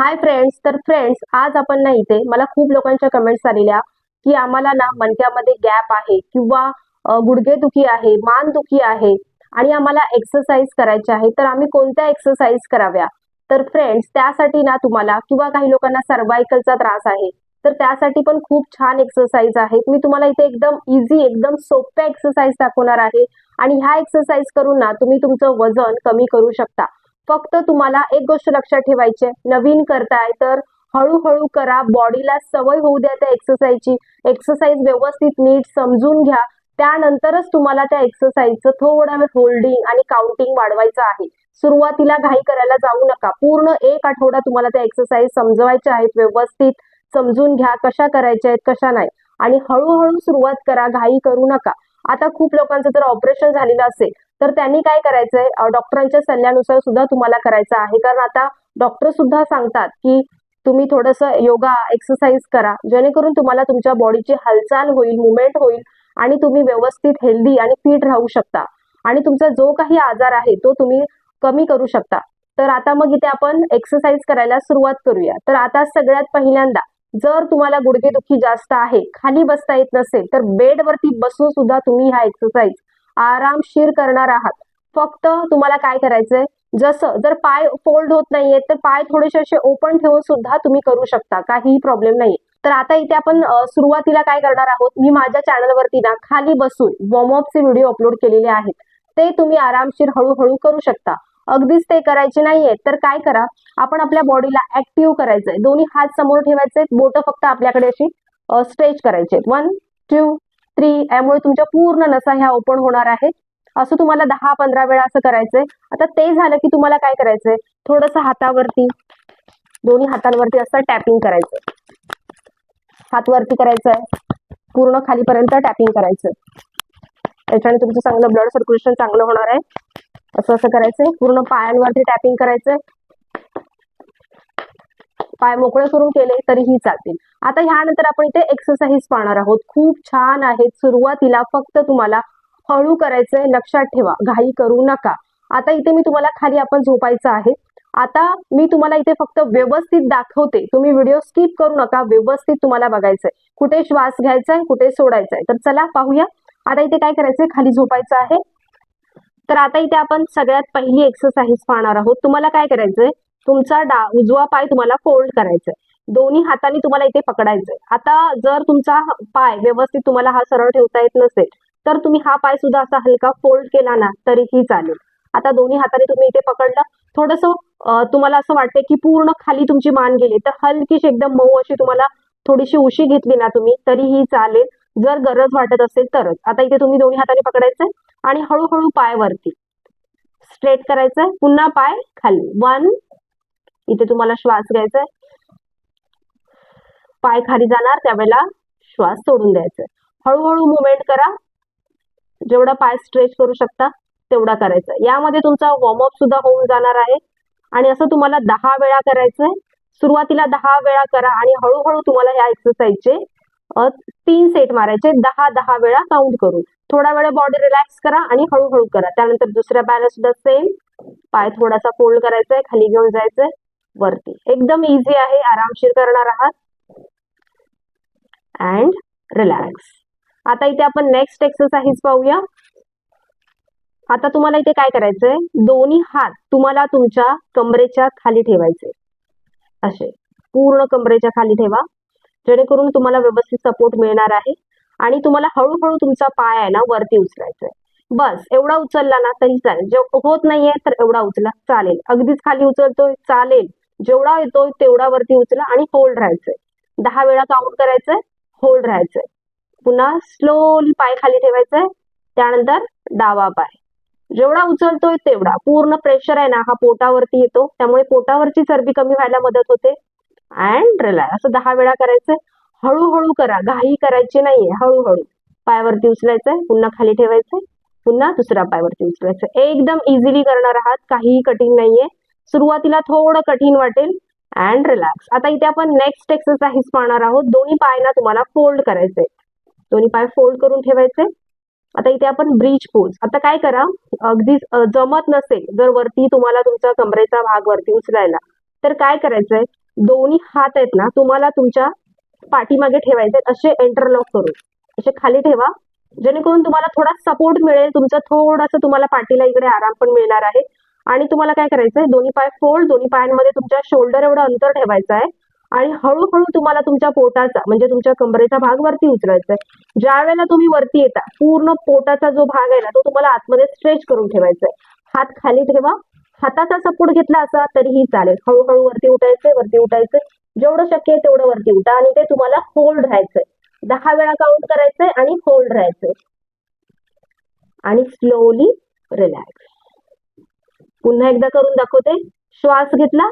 Hi friends तर friends आज आपण ना इथे मला खूप लोकांच्या कमेंट्स आलेल्या की आम्हाला ना मणक्यामध्ये गॅप आहे किंवा गुडघे गुडघेदुखी आहे मान दुखी आहे आणि आम्हाला एक्सरसाइज करायची आहे तर आम्ही कोणत्या एक्सरसाइज कराव्या? तर फ्रेंड्स त्यासाठी ना तुम्हाला किंवा काही लोकांना सर्वायकलचा त्रास आहे तर त्यासाठी पण खूप छान एक्सरसाइज आहेत. मी तुम्हाला इथे एकदम इझी एकदम सोप्या एक्सरसाइज दाखवणार आहे आणि ह्या एक्सरसाइज करून ना तुम्ही तुमचं वजन कमी करू शकता. फक्त तुम्हाला एक गोष्ट लक्षात ठेवायची आहे, नवीन करताय तर हळूहळू करा. बॉडीला सवय होऊ द्या त्या एक्सरसाइजची एक्सरसाइज व्यवस्थित नीट समजून घ्या. त्यानंतरच तुम्हाला त्या एक्सरसाइजचं थोडा वेळ होल्डिंग आणि काउंटिंग वाढवायचं आहे. सुरुवातीला घाई करायला जाऊ नका. पूर्ण एक आठवडा तुम्हाला त्या एक्सरसाइज समजवायच्या आहेत. व्यवस्थित समजून घ्या कशा करायच्या आहेत कशा नाही. आणि हळूहळू सुरुवात करा. घाई करू नका. आता खूप लोकांचं जर ऑपरेशन झालेलं असेल तर त्यांनी काय करायचंय? डॉक्टरांच्या सल्ल्यानुसार सुद्धा तुम्हाला करायचं आहे. कारण आता डॉक्टर सुद्धा सांगतात की तुम्ही थोडंसं योगा एक्सरसाइज करा. जेणेकरून तुम्हाला तुमच्या बॉडीची हालचाल होईल मुवमेंट होईल आणि तुम्ही व्यवस्थित हेल्दी आणि फिट राहू शकता. आणि तुमचा जो काही आजार आहे तो तुम्ही कमी करू शकता. तर आता मग इथे आपण एक्सरसाइज करायला सुरुवात करूया. तर आता सगळ्यात पहिल्यांदा जर तुम्हाला गुडघेदुखी जास्त आहे खाली बसता येत नसेल तर बेडवरती बसून सुद्धा तुम्ही ह्या एक्सरसाइज आरामशीर करणार आहात. फक्त तुम्हाला काय करायचंय? जसं जर पाय फोल्ड होत नाहीये तर पाय थोडेसे असे ओपन ठेवून सुद्धा तुम्ही करू शकता. काहीही प्रॉब्लेम नाही तर आता इथे आपण सुरुवातीला काय करणार आहोत? मी माझ्या चॅनलवरती ना खाली बसून वॉर्मअपचे व्हिडिओ अपलोड केलेले आहेत. ते तुम्ही आरामशीर हळूहळू करू शकता. अगदीच ते करायचे नाहीये तर काय करा? आपण आपल्या बॉडीला ऍक्टिव्ह करायचंय. दोन्ही हात समोर ठेवायचे बोट फक्त आपल्याकडे अशी स्ट्रेच करायचे वन टू थ्री यामुळे तुमच्या पूर्ण नसा ह्या ओपन होणार आहेत. असं तुम्हाला दहा पंधरा वेळा असं करायचंय. आता ते झालं की तुम्हाला काय करायचंय? थोडस हातावरती दोन्ही हातांवरती असं टॅपिंग करायचं हात वरती करायचंय. पूर्ण खालीपर्यंत टॅपिंग करायचं त्याच्याने तुमचं चांगलं ब्लड सर्क्युलेशन चांगलं होणार आहे. असं असं करायचंय. पूर्ण पायांवरती टॅपिंग करायचंय. पाय मोकळे करून केले तरीही चालतील. आता ह्यानंतर आपण इथे एक्सरसाइज पाहणार आहोत. खूप छान आहेत सुरुवातीला फक्त तुम्हाला हळू करायचंय. लक्षात ठेवा. घाई करू नका. आता इथे मी तुम्हाला खाली आपण झोपायचं आहे. आता मी तुम्हाला इथे फक्त व्यवस्थित दाखवते. तुम्ही व्हिडिओ स्किप करू नका. व्यवस्थित तुम्हाला बघायचंय. कुठे श्वास घ्यायचा आहे कुठे सोडायचाय. तर चला पाहूया. आता इथे काय करायचंय? खाली झोपायचं आहे. तर आता इथे आपण सगळ्यात पहिली एक्सरसाइज पाहणार आहोत. तुम्हाला काय करायचंय? तुमचा डा उजवा पाय तुम्हाला फोल्ड करायचाय. दोन्ही हाताने तुम्हाला इथे पकडायचंय. आता जर तुमचा पाय व्यवस्थित तुम्हाला हा सरळ ठेवता येत नसेल तर तुम्ही हा पाय सुद्धा असा हलका फोल्ड केला ना तरीही चालेल. आता दोन्ही हाताने तुम्ही इथे पकडलं. थोडस तुम्हाला असं वाटतंय की पूर्ण खाली तुमची मान गेली तर हलकीशी एकदम मऊ अशी तुम्हाला थोडीशी उशी घेतली ना तुम्ही तरीही चालेल. जर गरज वाटत असेल तरच. आता इथे तुम्ही दोन्ही हाताने पकडायचंय आणि हळूहळू पाय वरती. स्ट्रेट करायचंय. पुन्हा पाय खाली. वन इथे तुम्हाला श्वास घ्यायचाय. पाय खाली जाणार त्यावेळेला श्वास सोडून द्यायचा हळूहळू मुवमेंट करा. जेवढा पाय स्ट्रेच करू शकता तेवढा करायचा. यामध्ये तुमचा वॉर्मअप सुद्धा होऊन जाणार आहे. आणि असं तुम्हाला दहा वेळा करायचंय. सुरुवातीला दहा वेळा करा आणि हळूहळू तुम्हाला ह्या एक्सरसाइजचे तीन सेट मारायचे. दहा दहा वेळा काउंट करून. थोडा वेळ बॉडी रिलॅक्स करा आणि हळूहळू करा. त्यानंतर दुसऱ्या पायाला सुद्धा सेम पाय थोडासा फोल्ड करायचा आहे खाली घेऊन जायचंय. वरती. एकदम इझी आहे. आरामशीर करणार आहात. अँड रिलॅक्स आता इथे आपण नेक्स्ट एक्सरसाइज पाहूया. आता तुम्हाला इथे काय करायचंय? दोन्ही हात तुम्हाला तुमच्या कमरेच्या खाली ठेवायचे असे. पूर्ण कमरेच्या खाली ठेवा. जेणेकरून तुम्हाला व्यवस्थित सपोर्ट मिळणार आहे. आणि तुम्हाला हळूहळू तुमचा पाय आहे ना वरती उचलायचा आहे बस. एवढा उचलला ना तरी चालेल. जे होत नाहीये तर एवढा उचला. चालेल. अगदीच खाली उचलतोय. चालेल. जेवढा येतोय तेवढा वरती उचला आणि होल्ड राहायचंय. दहा वेळा काउंट करायचंय होल्ड राहायचंय. पुन्हा स्लोली पाय खाली ठेवायचंय त्यानंतर डावा पाय. जेवढा उचलतोय तेवढा. पूर्ण प्रेशर आहे ना हा पोटावरती येतो. त्यामुळे पोटावरची चरबी कमी व्हायला मदत होते. अँड रिलॅक्स असं दहा वेळा करायचंय. हळूहळू करा. घाई करायची नाहीये. हळूहळू. पायावरती उचलायचंय पुन्हा खाली ठेवायचंय पुन्हा दुसऱ्या पायावरती उचलायचं एकदम इझिली करणार आहात. काहीही कठीण नाहीये. सुरुवातीला थोडं कठीण वाटेल. अँड रिलॅक्स आता इथे आपण नेक्स्ट एक्सरसाइज पाहणार आहोत. दोन्ही पाय ना तुम्हाला फोल्ड करायचे दोन्ही पाय फोल्ड करून ठेवायचे. आता इथे आपण ब्रिज पोज आता काय करा? अगदी जमत नसेल जर वरती तुम्हाला तुमचा कमरेचा भाग वरती उचलायला तर काय करायचंय? दोन्ही हात आहेत ना तुम्हाला तुमच्या पाठीमागे ठेवायचे असे एंटरलॉक करून. असे खाली ठेवा. जेणेकरून तुम्हाला थोडा सपोर्ट मिळेल. तुमचं थोडंसं तुम्हाला पाठीला इकडे आराम पण मिळणार आहे. आणि तुम्हाला काय करायचंय? दोन्ही पाय फोल्ड दोन्ही पायांमध्ये तुमच्या शोल्डर एवढं अंतर ठेवायचं आहे. आणि हळूहळू तुम्हाला तुमच्या पोटाचा म्हणजे तुमच्या कमरेचा भाग वरती उचलायचा आहे ज्या वेळेला तुम्ही वरती येता पूर्ण पोटाचा जो भाग आहे ना तो तुम्हाला आतमध्ये स्ट्रेच करून ठेवायचा आहे हात खाली ठेवा. हाताचा सपोर्ट घेतला असा तरीही चालेल. हळूहळू वरती उठायचंय वरती उठायचंय. जेवढं शक्य आहे तेवढं वरती उठा आणि ते तुम्हाला होल्ड राहायचंय. दहा वेळा काउंट करायचंय आणि होल्ड राहायचंय. आणि स्लोली रिलॅक्स पुन्हा एकदा करून दाखवते. श्वास घेतला.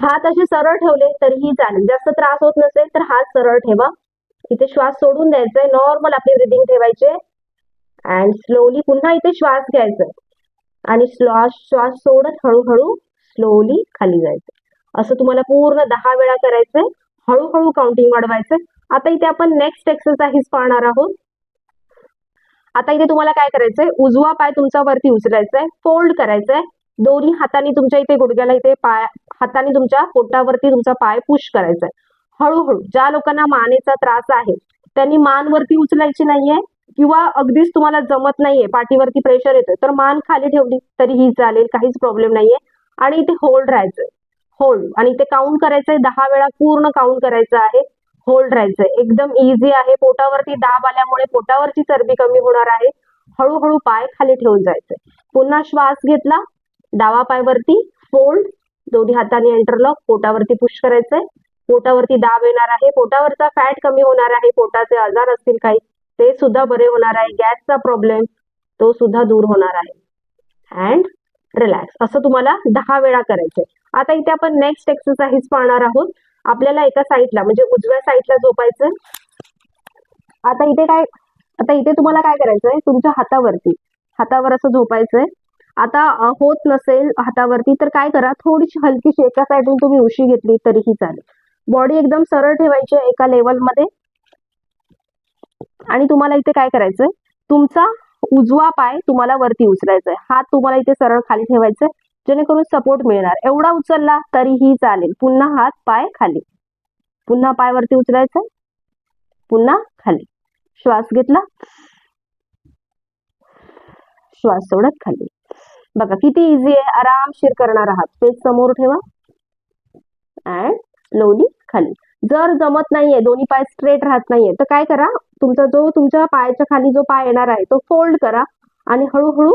हात असे सरळ ठेवले तरीही चालेल. जास्त त्रास होत नसेल तर हात सरळ ठेवा. इथे श्वास सोडून द्यायचंय. नॉर्मल आपली ब्रिदिंग ठेवायचे. अँड स्लोली पुन्हा इथे श्वास घ्यायचा आणि श्वास श्वास सोडत हळूहळू स्लोली खाली जायचं असं तुम्हाला पूर्ण दहा वेळा करायचंय. हळूहळू काउंटिंग वाढवायचंय. आता इथे आपण नेक्स्ट एक्सरसाइज पाहणार आहोत. आता इथे तुम्हाला काय करायचंय? उजवा पाय तुमचा वरती उचलायचा आहे फोल्ड करायचा आहे दोन्ही हाताने तुमच्या इथे गुडघ्याला इथे पाय हाताने तुमच्या पोटावरती तुमचा पाय पुश करायचा आहे हळूहळू ज्या लोकांना मानेचा त्रास आहे त्यांनी मान वरती उचलायची नाहीये किंवा अगदीच तुम्हाला जमत नाहीये पाठीवरती प्रेशर येतोय तर मान खाली ठेवली तरीही चालेल काहीच प्रॉब्लेम नाहीये. आणि इथे होल्ड राहायचंय. होल्ड आणि इथे काउंट करायचंय. दहा वेळा पूर्ण काउंट करायचं आहे. होल्ड राहायचंय एकदम इझी आहे. पोटावरती दाब आल्यामुळे पोटावरची चरबी कमी होणार आहे. हळूहळू पाय खाली ठेवून जायचंय. पुन्हा श्वास घेतला. डावा पायवरती फोल्ड दोन्ही हाताने एंटरलॉक पोटावरती पुश करायचंय. पोटावरती दाब येणार आहे. पोटावरचा फॅट कमी होणार आहे. पोटाचे आजार असतील काही ते सुद्धा बरे होणार आहे. गॅसचा प्रॉब्लेम तो सुद्धा दूर होणार आहे. अँड रिलॅक्स असं तुम्हाला दहा वेळा करायचंय. आता इथे आपण नेक्स्ट एक्सरसाइज पाहणार आहोत. आपल्याला एका साईडला म्हणजे उजव्या साईडला झोपायचं आता इथे काय आता इथे तुम्हाला काय करायचंय तुमच्या हातावरती हातावर असं झोपायचंय. आता होत नसेल हातावरती तर काय करा थोडीशी हलकीशी एका साईडून तुम्ही उशी घेतली तरीही चालेल. बॉडी एकदम सरळ ठेवायची आहे एका लेवलमध्ये आणि तुम्हाला इथे काय करायचंय तुमचा उजवा पाय तुम्हाला वरती उचलायचा आहे हात तुम्हाला इथे सरळ खाली ठेवायचे जेणेकरून सपोर्ट मिळणार. एवढा उचलला तरीही चालेल. पुन्हा हात पाय खाली. पुन्हा पाय वरती उचलायचा. पुन्हा खाली. श्वास घेतला. श्वास सोडत खाली. बघा किती इझी आहे. आरामशीर करणार आहात. पेज समोर ठेवा. अँड स्लोली खाली. जर जमत नाहीये दोन्ही पाय स्ट्रेट राहत नाहीये तर काय करा? तुमचा जो तुमच्या पायाच्या खाली जो पाय येणार आहे तो फोल्ड करा आणि हळूहळू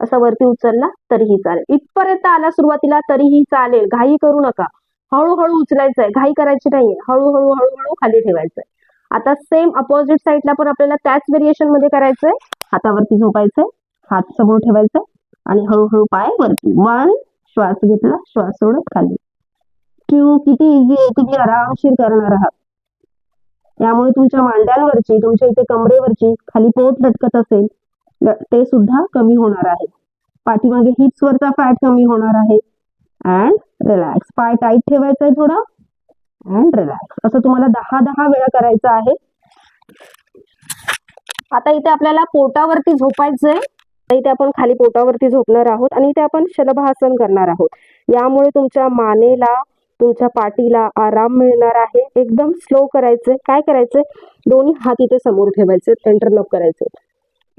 असा वरती उचलला तरीही चालेल. इथपर्यंत आला सुरुवातीला तरीही चालेल. घाई करू नका. हळूहळू उचलायचंय. घाई करायची नाहीये. हळूहळू हळूहळू खाली ठेवायचंय. आता सेम अपोजिट साईडला पण आपल्याला त्याच व्हेरिएशनमध्ये करायचंय. हातावरती झोपायचंय. हात समोर ठेवायचा आणि हळूहळू पाय वरती. वन श्वास घेतला. श्वास सोडत खाली. क्यू किती इझी आहे. तुम्ही आरामशीर करणार आहात. त्यामुळे तुमच्या मांड्यांवरची तुमच्या इथे कमरेवरची खाली पोट लटकत असेल. ते सुद्धा कमी होणार आहे. पाठीमागे हिप्स वरचा फॅट कमी होणार आहे. अँड रिलॅक्स पाय टाईट ठेवायचा आहे थोडा. अँड रिलॅक्स असं तुम्हाला दहा दहा वेळा करायचं आहे. आता इथे आपल्याला पोटावरती झोपायचंय. इथे आपण खाली पोटावरती झोपणार आहोत आणि इथे आपण शलभासन करणार आहोत. यामुळे तुमच्या मानेला तुमच्या पाठीला आराम मिळणार आहे. एकदम स्लो करायचंय. काय करायचंय? दोन्ही हात इथे समोर ठेवायचे इंटरलॉक करायचे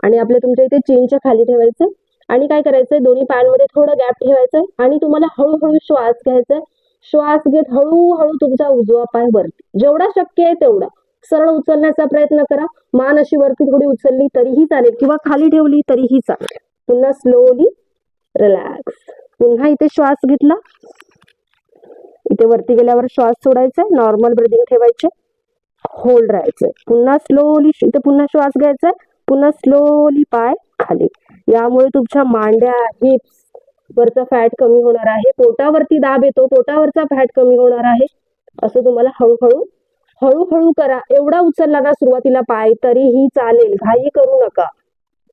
आणि आपल्या तुमच्या इथे चेनच्या खाली ठेवायचं. आणि काय करायचंय दोन्ही पायांमध्ये थोडं गॅप ठेवायचंय आणि तुम्हाला हळूहळू श्वास घ्यायचा. श्वास घेत हळूहळू तुमचा उजवा पाय वरती. जेवढा शक्य आहे तेवढा. सरळ उचलण्याचा प्रयत्न करा. मान अशी वरती थोडी उचलली तरीही चालेल. किंवा खाली ठेवली तरीही चालेल. पुन्हा स्लोली रिलॅक्स पुन्हा इथे श्वास घेतला. इथे वरती गेल्यावर श्वास सोडायचा नॉर्मल ब्रिदिंग ठेवायचे होल्ड राहायचंय. पुन्हा स्लोली इथे पुन्हा श्वास घ्यायचा पुन्हा स्लोली पाय खाली. यामुळे तुमच्या मांड्या हिप्स वरचा फॅट कमी होणार आहे. पोटावरती दाब येतो. पोटावरचा फॅट कमी होणार आहे. असं तुम्हाला हळूहळू हळूहळू करा. एवढा उचलला ना सुरुवातीला पाय तरीही चालेल. घाई करू नका.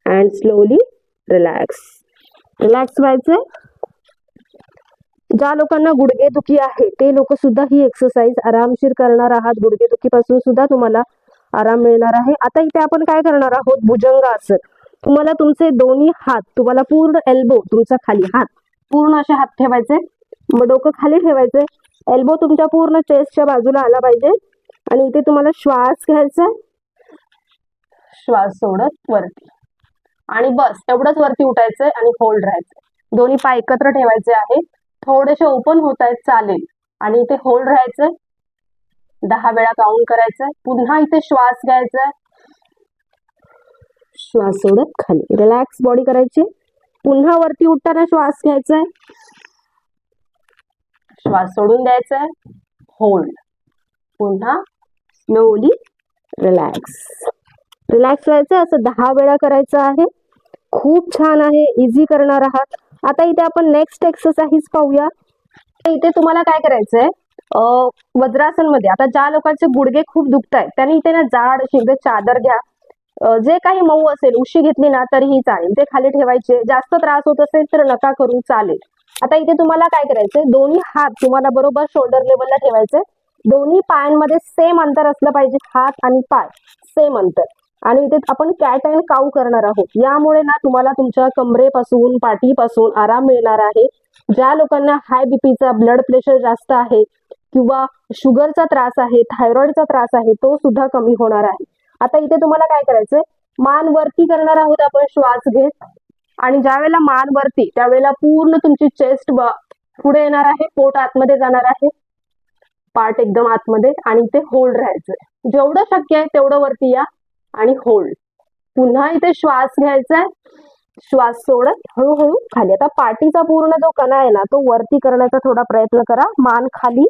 अँड स्लोली रिलॅक्स रिलॅक्स व्हायचंय. ज्या लोकांना गुडघेदुखी आहे ते लोक सुद्धा ही एक्सरसाइज आरामशीर करणार आहात. गुडघेदुखीपासून सुद्धा तुम्हाला आराम मिळणार आहे. आता इथे आपण काय करणार आहोत? भुजंगासन तुम्हाला तुमचे दोन्ही हात तुम्हाला पूर्ण एल्बो तुमचा खाली हात पूर्ण असे हात ठेवायचे. मग डोकं खाली ठेवायचे. एल्बो तुमच्या पूर्ण चेस्टच्या बाजूला आला पाहिजे. आणि इथे तुम्हाला श्वास घ्यायचा आहे. श्वास सोडत वरती. आणि बस एवढंच वरती उठायचंय आणि होल्ड राहायचं दोन्ही पाय एकत्र ठेवायचे आहेत थोडेसे ओपन होत आहेत चालेल. आणि इथे होल्ड राहायचंय दहा वेळा काउंट करायचंय पुन्हा इथे श्वास घ्यायचा. आहे. श्वास सोडत खाली. रिलॅक्स बॉडी करायची. पुन्हा वरती उठताना श्वास घ्यायचा. आहे श्वास सोडून द्यायचा. आहे होल्ड पुन्हा स्लोली रिलॅक्स रिलॅक्स व्हायचं. असं दहा वेळा करायचं आहे. खूप छान आहे. इझी करणार आहात. आता इथे आपण नेक्स्ट एक्सरसाइज पाहूया. तर इथे तुम्हाला काय करायचंय? वज्रासन वज्रासनमध्ये. आता ज्या लोकांचे गुडघे खूप दुखत आहेत त्यांनी इथे ना जाड अशी चादर घ्या. जे काही मऊ असेल उशी घेतली ना तरीही चालेल. ते खाली ठेवायचे. जास्त त्रास होत असेल तर नका करू चालेल. आता इथे तुम्हाला काय करायचंय? दोन्ही हात तुम्हाला बरोबर शोल्डर लेवलला ठेवायचे दोन्ही पायांमध्ये सेम अंतर असलं पाहिजे हात आणि पाय. सेम अंतर. आणि इथे आपण कॅट अँड काऊ करणार आहोत. यामुळे ना तुम्हाला तुमच्या कमरेपासून पाठीपासून आराम मिळणार आहे. ज्या लोकांना हाय बीपीचा ब्लड प्रेशर जास्त आहे किंवा शुगरचा त्रास आहे थायरॉइडचा त्रास आहे तो सुद्धा कमी होणार आहे. आता इथे तुम्हाला काय करायचंय? मान वरती करणार आहोत आपण श्वास घेत. आणि ज्या वेळेला मान वरती त्यावेळेला पूर्ण तुमची चेस्ट पुढे येणार आहे पोट आतमध्ये जाणार आहे. पार्ट एकदम आतमध्ये आणि इथे होल्ड राहायचंय. जेवढं शक्य आहे तेवढं वरती या आणि होल्ड पुन्हा इथे श्वास घ्यायचा आहे श्वास सोडत हळूहळू खाली. आता पाठीचा पूर्ण जो कणा आहे ना तो वरती करण्याचा थोडा प्रयत्न करा. मान खाली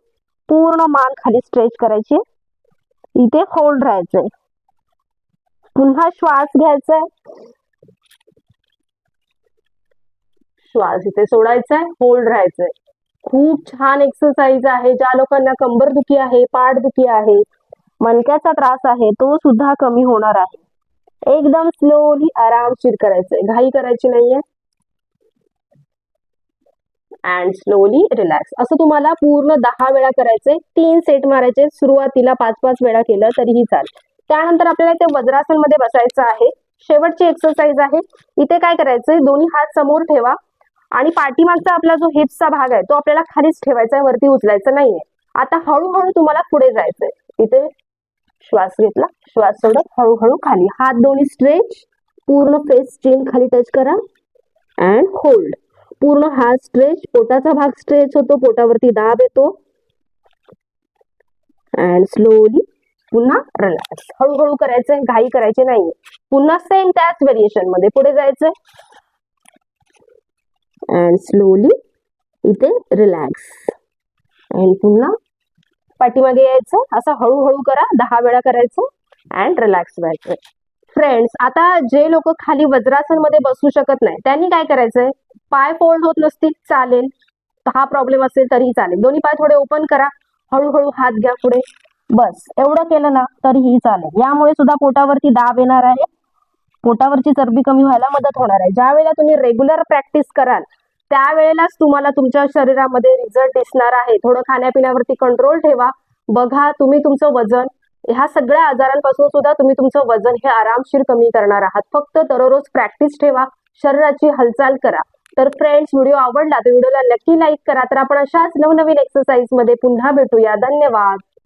पूर्ण मान खाली स्ट्रेच करायची. इथे होल्ड राहायचंय. पुन्हा श्वास घ्यायचा आहे श्वास इथे सोडायचा आहे होल्ड राहायचंय. खूप छान एक्सरसाइज आहे. ज्या लोकांना कंबर दुखी आहे पाठ दुखी आहे मणक्याचा त्रास आहे तो सुद्धा कमी होणार आहे. एकदम स्लोली आरामशीर करायचंय. घाई करायची नाहीये. अँड स्लोली रिलॅक्स असं तुम्हाला पूर्ण दहा वेळा करायचंय तीन सेट मारायचे सुरुवातीला पाच पाच वेळा केलं तरीही चालेल. त्यानंतर आपल्याला ते वज्रासनमध्ये बसायचं आहे. शेवटची एक्सरसाइज आहे. इथे काय करायचंय दोन्ही हात समोर ठेवा. आणि पाठीमागचा आपला जो हिप्सचा भाग आहे तो आपल्याला खालीच ठेवायचा आहे वरती उचलायचा नाहीये. आता हळूहळू तुम्हाला पुढे जायचंय. इथे श्वास घेतला. श्वास सोडत हळूहळू खाली. हात दोन्ही स्ट्रेच पूर्ण फेस चेन खाली टच करा. अँड होल्ड पूर्ण हा स्ट्रेच पोटाचा भाग स्ट्रेच होतो पोटावरती दाब येतो. अँड स्लोली पुन्हा रिलॅक्स हळूहळू करायचंय घाई करायची नाहीये. पुन्हा सेम त्याच व्हेरिएशनमध्ये पुढे जायचंय. अँड स्लोली इथे रिलॅक्स अँड पुन्हा पाठीमागे यायचं. असं हळूहळू करा दहा वेळा करायचं अँड रिलॅक्स व्हायचं फ्रेंड्स आता जे लोक खाली वज्रासनमध्ये बसू शकत नाही त्यांनी काय करायचंय? पाय फोल्ड होत नसतील चालेल. हा प्रॉब्लेम असेल तरीही चालेल. दोन्ही पाय थोडे ओपन करा. हळूहळू हात घ्या पुढे. बस. एवढं केलं ना तरीही चालेल. यामुळे सुद्धा पोटावरती दाब येणार आहे. पोटावरची चरबी कमी व्हायला मदत होणार आहे. ज्या वेळेला तुम्ही रेग्युलर प्रॅक्टिस कराल त्यावेळेलाच तुम्हाला तुमच्या शरीरामध्ये रिझल्ट दिसणार आहे. थोडं खाण्यापिण्यावरती कंट्रोल ठेवा. बघा तुम्ही तुमचं वजन. ह्या सगळ्या आजारांपासून सुद्धा तुम्ही तुमचं वजन हे आरामशीर कमी करणार आहात. फक्त दररोज प्रॅक्टिस ठेवा. शरीराची हालचाल करा. तर फ्रेंड्स व्हिडिओ आवडला तर व्हिडिओला नक्की लाईक करा. तर आपण अशाच नवनवीन एक्सरसाइजमध्ये पुन्हा भेटूया. धन्यवाद.